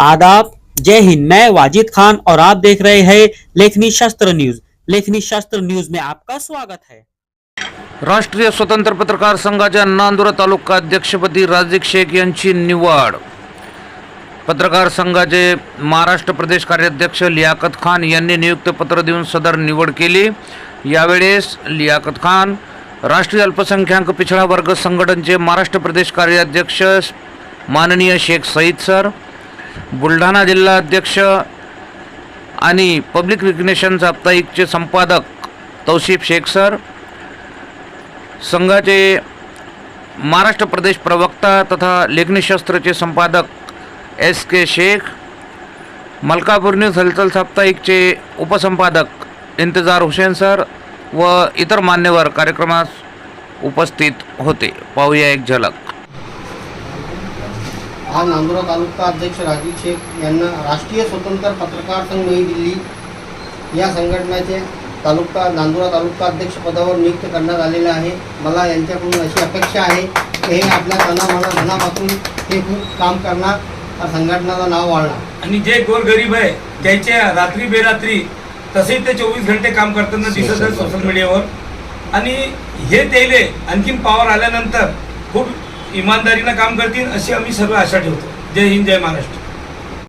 आदाब। जय हिंद। मैं वाजिद खान और आप देख रहे हैं लेखनी शास्त्र न्यूज। लेखनी शास्त्र न्यूज में आपका स्वागत है। राष्ट्रीय स्वतंत्र पत्रकार संघाच्या नांदुरा तालुका अध्यक्षपदी राजिक शेख यांची निवड। पत्रकार संघाचे महाराष्ट्र प्रदेश कार्याध्यक्ष लियाकत खान यांनी नियुक्त पत्र देऊन सदर निवड केली. यावेळेस लियाकत खान राष्ट्रीय अल्पसंख्याक पिछडा वर्ग संघटनचे महाराष्ट्र प्रदेश कार्याध्यक्ष माननीय शेख सईद सर बुलढाणा जिल्हा अध्यक्ष आणि पब्लिक रिग्नेशन साप्ताहिकचे संपादक तौसिफ शेख सर संघाचे महाराष्ट्र प्रदेश प्रवक्ता तथा लेखनीशास्त्रचे संपादक S K Shaikh Malkapur news Halchal साप्ताहिकचे उपसंपादक इंतजार हुसेन सर व इतर मान्यवर कार्यक्रमास उपस्थित होते. पाहूया एक झलक. आज नांदुरा तालुका अध्यक्ष राजीव शेख यांना राष्ट्रीय स्वतंत्र पत्रकार संघ नवी दिल्ली या संघटनेचे तालुका नांदुरा तालुका अध्यक्षपदावर नियुक्त करण्यात आलेले आहे. मला यांच्याकडून अशी अपेक्षा आहे की हे आपल्या तनामना धनापासून हे खूप काम करणार संघटनाचं नाव वाढणार. आणि जे गोरगरीब आहे ज्याच्या रात्री बेरात्री तसेच ते चोवीस घंटे काम करताना दिसत आहे सोशल मीडियावर. आणि हे तेले आणखीन पॉवर आल्यानंतर खूप इमानदारीनं काम करतील अशी आम्ही सर्व आशा ठेवतो. जय हिंद जय महाराष्ट्र.